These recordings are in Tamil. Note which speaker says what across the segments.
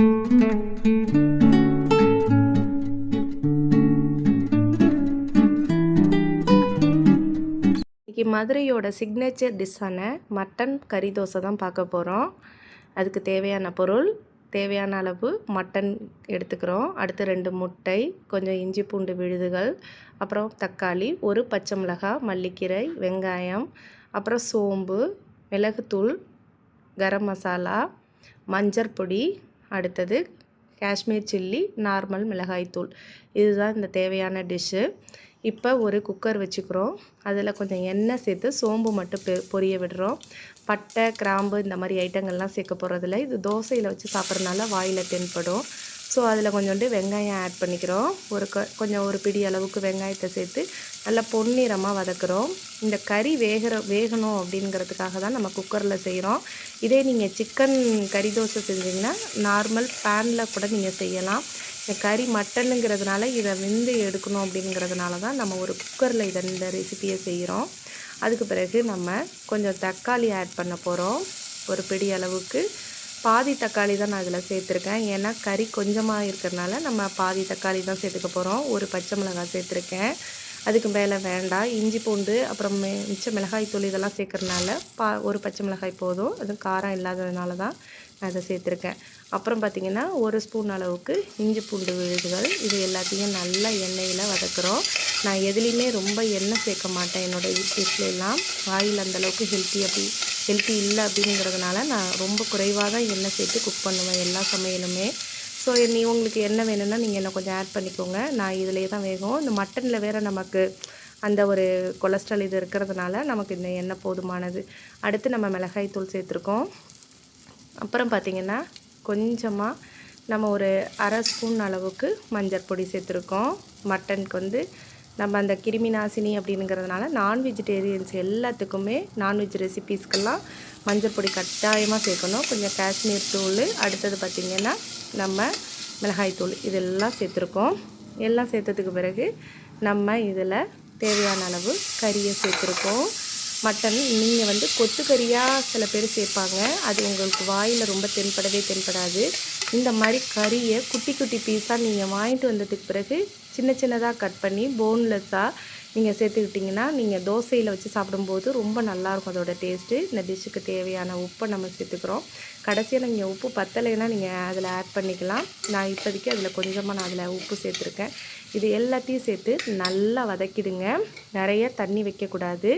Speaker 1: இன்றைக்கி மதுரையோட சிக்னேச்சர் டிஷ்ஷான மட்டன் கறி தோசை தான் பார்க்க போகிறோம் அதுக்கு தேவையான பொருள் தேவையான அளவு மட்டன் எடுத்துக்கிறோம். அடுத்து ரெண்டு முட்டை கொஞ்சம் இஞ்சி பூண்டு விழுதுகள் அப்புறம் தக்காளி ஒரு பச்சை மிளகாய் மல்லிக்கீரை வெங்காயம் அப்புறம் சோம்பு மிளகுத்தூள் கரம் மசாலா மஞ்சள் பொடி அடுத்தது காஷ்மீர் சில்லி நார்மல் மிளகாய்த்தூள் இதுதான் இந்த தேவையான டிஷ்ஷு இப்போ ஒரு குக்கர் வச்சுக்கிறோம். அதில் கொஞ்சம் எண்ணெய் சேர்த்து சோம்பு மட்டும் பொரிய விடுறோம். பட்டை கிராம்பு இந்த மாதிரி ஐட்டங்கள்லாம் சேர்க்க போகிறதில்ல இது தோசையில் வச்சு சாப்பிட்றதுனால வாயில் தென்படும். ஸோ அதில் கொஞ்சோண்டு வெங்காயம் ஆட் பண்ணிக்கிறோம். ஒரு க கொஞ்சம் ஒரு பிடி அளவுக்கு வெங்காயத்தை சேர்த்து நல்லா பொன்னிறமாக வதக்குறோம். இந்த கறி வேகிற வேகணும் அப்படிங்கிறதுக்காக தான் நம்ம குக்கரில் செய்கிறோம் இதே நீங்கள் சிக்கன் கறி தோசை செஞ்சிங்கன்னா நார்மல் பேனில் கூட நீங்கள் செய்யலாம். இந்த கறி மட்டனுங்கிறதுனால இதை வெந்து எடுக்கணும் அப்படிங்கிறதுனால தான் நம்ம ஒரு குக்கரில் இதை இந்த ரெசிபியை செய்கிறோம் அதுக்கு பிறகு நம்ம கொஞ்சம் தக்காளி ஆட் பண்ண போகிறோம் ஒரு பிடி அளவுக்கு. பாதி தக்காளி தான் நான் இதில் சேர்த்துருக்கேன். ஏன்னா கறி கொஞ்சமாக இருக்கிறதுனால நம்ம பாதி தக்காளி தான் சேர்த்துக்க போகிறோம். ஒரு பச்சை மிளகாய் சேர்த்துருக்கேன். அதுக்கு மேலே வேண்டாம். இஞ்சி பூண்டு அப்புறம் மெ- மிச்ச மிளகாய் தூள் இதெல்லாம் சேர்க்குறதுனால பா ஒரு பச்சை மிளகாய் போதும். அதுவும் காரம் இல்லாததுனால தான் அதை சேர்த்துருக்கேன். அப்புறம் பார்த்திங்கன்னா ஒரு ஸ்பூன் அளவுக்கு இஞ்சி பூண்டு விழுதுகள். இது எல்லாத்தையும் நல்லா எண்ணெயில் வதக்குறோம். நான் எதுலேயுமே ரொம்ப எண்ணெய் சேர்க்க மாட்டேன். என்னோடய டிஷ்லாம் ஆயில் அந்தளவுக்கு ஹெல்த்தி அப்படி ஹெல்த்தி இல்லை அப்படிங்கிறதுனால நான் ரொம்ப குறைவாக தான் எண்ணெய் சேர்த்து குக் பண்ணுவேன் எல்லா சமையலுமே. ஸோ நீ உங்களுக்கு என்ன வேணும்னா நீங்கள் என்ன கொஞ்சம் ஆட் பண்ணிக்கோங்க. நான் இதிலே தான் வேகும். இந்த மட்டனில் வேறு நமக்கு அந்த ஒரு கொலஸ்ட்ரால் இது இருக்கிறதுனால நமக்கு இந்த எண்ணெய் போதுமானது. அடுத்து நம்ம மிளகாய் தூள் சேர்த்துருக்கோம். அப்புறம் பார்த்திங்கன்னா கொஞ்சமாக நம்ம ஒரு அரை ஸ்பூன் அளவுக்கு மஞ்சள் பொடி சேர்த்துருக்கோம். மட்டனுக்கு வந்து நம்ம அந்த கிருமி நாசினி அப்படிங்கிறதுனால நான் வெஜிடேரியன்ஸ் எல்லாத்துக்குமே நான்வெஜ் ரெசிபீஸ்க்கெல்லாம் மஞ்சள் பொடி கட்டாயமாக சேர்க்கணும். கொஞ்சம் காஷ்மீர் தூள் அடுத்தது பார்த்திங்கன்னா நம்ம மிளகாய் தூள் இதெல்லாம் சேர்த்துருக்கோம். எல்லாம் சேர்த்ததுக்கு பிறகு நம்ம இதில் தேவையான அளவு கறியை சேர்த்துருக்கோம். மட்டன் நீங்கள் வந்து கொத்துக்கறியாக சில பேர் சேர்ப்பாங்க. அது உங்களுக்கு வாயில் ரொம்ப தென்படவே தென்படாது. இந்த மாதிரி கறியை குட்டி குட்டி பீஸாக நீங்கள் வாங்கிட்டு வந்ததுக்கு பிறகு சின்ன சின்னதாக கட் பண்ணி போன்லெஸ்ஸாக நீங்கள் சேர்த்துக்கிட்டிங்கன்னா நீங்கள் தோசையில் வச்சு சாப்பிடும்போது ரொம்ப நல்லாயிருக்கும் அதோட டேஸ்ட்டு இந்த டிஷ்ஷுக்கு தேவையான உப்பை நம்ம சேர்த்துக்கிறோம். கடைசியாக நீங்கள் உப்பு பத்தலைன்னா நீங்கள் அதில் ஆட் பண்ணிக்கலாம். நான் இப்போதைக்கு அதில் கொஞ்சமாக நான் அதில் உப்பு சேர்த்துருக்கேன். இது எல்லாத்தையும் சேர்த்து நல்லா வதக்கிடுங்க. நிறைய தண்ணி வைக்கக்கூடாது.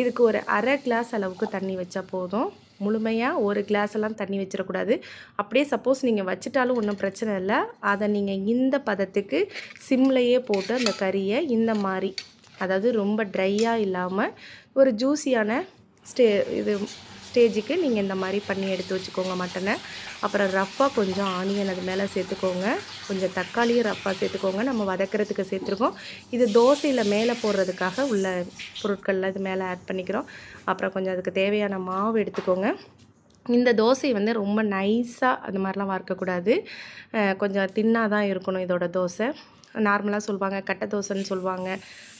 Speaker 1: இதுக்கு ஒரு அரை கிளாஸ் அளவுக்கு தண்ணி வச்சா போதும். முழுமையாக ஒரு கிளாஸ் எல்லாம் தண்ணி வச்சிடக்கூடாது. அப்படியே சப்போஸ் நீங்கள் வச்சிட்டாலும் ஒன்றும் பிரச்சனை இல்லை. அதை நீங்கள் இந்த பதத்துக்கு சிம்லையே போட்டு அந்த கறியை இந்த மாதிரி அதாவது ரொம்ப ட்ரையாக இல்லாமல் ஒரு ஜூஸியான ஸ்டே இது ஸ்டேஜுக்கு நீங்கள் இந்த மாதிரி பண்ணி எடுத்து வச்சுக்கோங்க மட்டனை. அப்புறம் ரஃப்பாக கொஞ்சம் ஆனியன் அது மேலே சேர்த்துக்கோங்க. கொஞ்சம் தக்காளியும் ரஃப்பாக சேர்த்துக்கோங்க. நம்ம வதக்கிறதுக்கு சேர்த்துருக்கோம். இது தோசையில் மேலே போடுறதுக்காக உள்ள பொருட்களில் இது மேலே ஆட் பண்ணிக்கிறோம். அப்புறம் கொஞ்சம் அதுக்கு தேவையான மாவு எடுத்துக்கோங்க. இந்த தோசை வந்து ரொம்ப நைஸாக அந்த மாதிரிலாம் வறுக்கக்கூடாது. கொஞ்சம் தின்னாக தான் இருக்கணும் இதோட தோசை. நார்மலாக சொல்லுவாங்க கட்டை தோசைன்னு சொல்லுவாங்க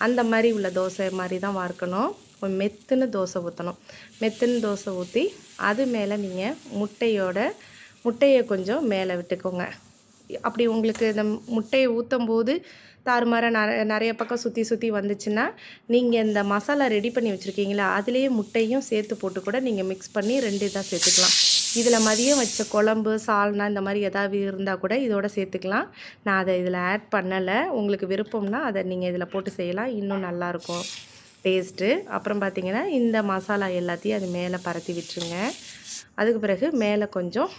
Speaker 1: அந்த மாதிரி உள்ள தோசை மாதிரி தான் வறுக்கணும் மெத்துன்னு தோசை ஊற்றணும் மெத்துன்னு தோசை ஊற்றி அது மேலே நீங்கள் முட்டையோட முட்டையை கொஞ்சம் மேலே விட்டுக்கோங்க. அப்படி உங்களுக்கு இந்த முட்டையை ஊற்றும் போது தாறுமாற நிறைய நிறைய பக்கம் சுற்றி சுற்றி வந்துச்சுன்னா நீங்கள் இந்த மசாலா ரெடி பண்ணி வச்சுருக்கீங்களா அதுலேயே முட்டையும் சேர்த்து போட்டு கூட நீங்கள் மிக்ஸ் பண்ணி ரெண்டு இதாக சேர்த்துக்கலாம். இதில் மதியம் வச்ச குழம்பு சால்னா இந்த மாதிரி எதாவது இருந்தால் கூட இதோட சேர்த்துக்கலாம். நான் அதை இதில் ஆட் பண்ணலை. உங்களுக்கு விருப்பம்னா அதை நீங்கள் இதில் போட்டு செய்யலாம். இன்னும் நல்லாயிருக்கும் டேஸ்ட்டு அப்புறம் பார்த்திங்கன்னா இந்த மசாலா எல்லாத்தையும் அது மேலே பரத்தி விட்டுருங்க. அதுக்கு பிறகு மேலே கொஞ்சம்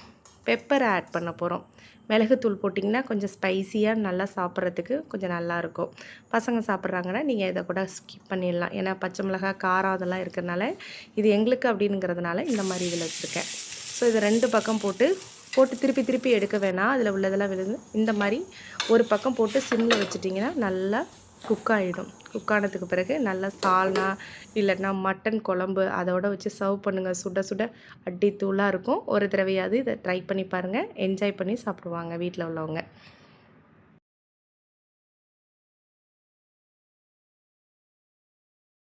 Speaker 1: பெப்பரை ஆட் பண்ண போகிறோம் மிளகுத்தூள் போட்டிங்கன்னா கொஞ்சம் ஸ்பைசியாக நல்லா சாப்பிட்றதுக்கு கொஞ்சம் நல்லாயிருக்கும் பசங்க சாப்பிட்றாங்கன்னா நீங்கள் இதை கூட ஸ்கிப் பண்ணிடலாம். ஏன்னா பச்சை மிளகாய் காரம் அதெல்லாம் இருக்கிறனால இது எங்களுக்கு அப்படிங்கிறதுனால இந்த மாதிரி இதில் வச்சுருக்கேன். ஸோ இது ரெண்டு பக்கம் போட்டு போட்டு திருப்பி திருப்பி எடுக்க வேணாம். அதில் உள்ளதெல்லாம் விழுந்து இந்த மாதிரி ஒரு பக்கம் போட்டு சிம்மில் வச்சுட்டிங்கன்னா நல்லா குக் ஆகிடும் குக் ஆனதுக்கு பிறகு நல்லா சால்னா இல்லைன்னா மட்டன் குழம்பு அதோட வச்சு சர்வ் பண்ணுங்கள் சுட சுட அடி தூளாக இருக்கும். ஒரு தடவையாவது இதை ட்ரை பண்ணி பாருங்கள் என்ஜாய் பண்ணி சாப்பிடுவாங்க வீட்டில் உள்ளவங்க.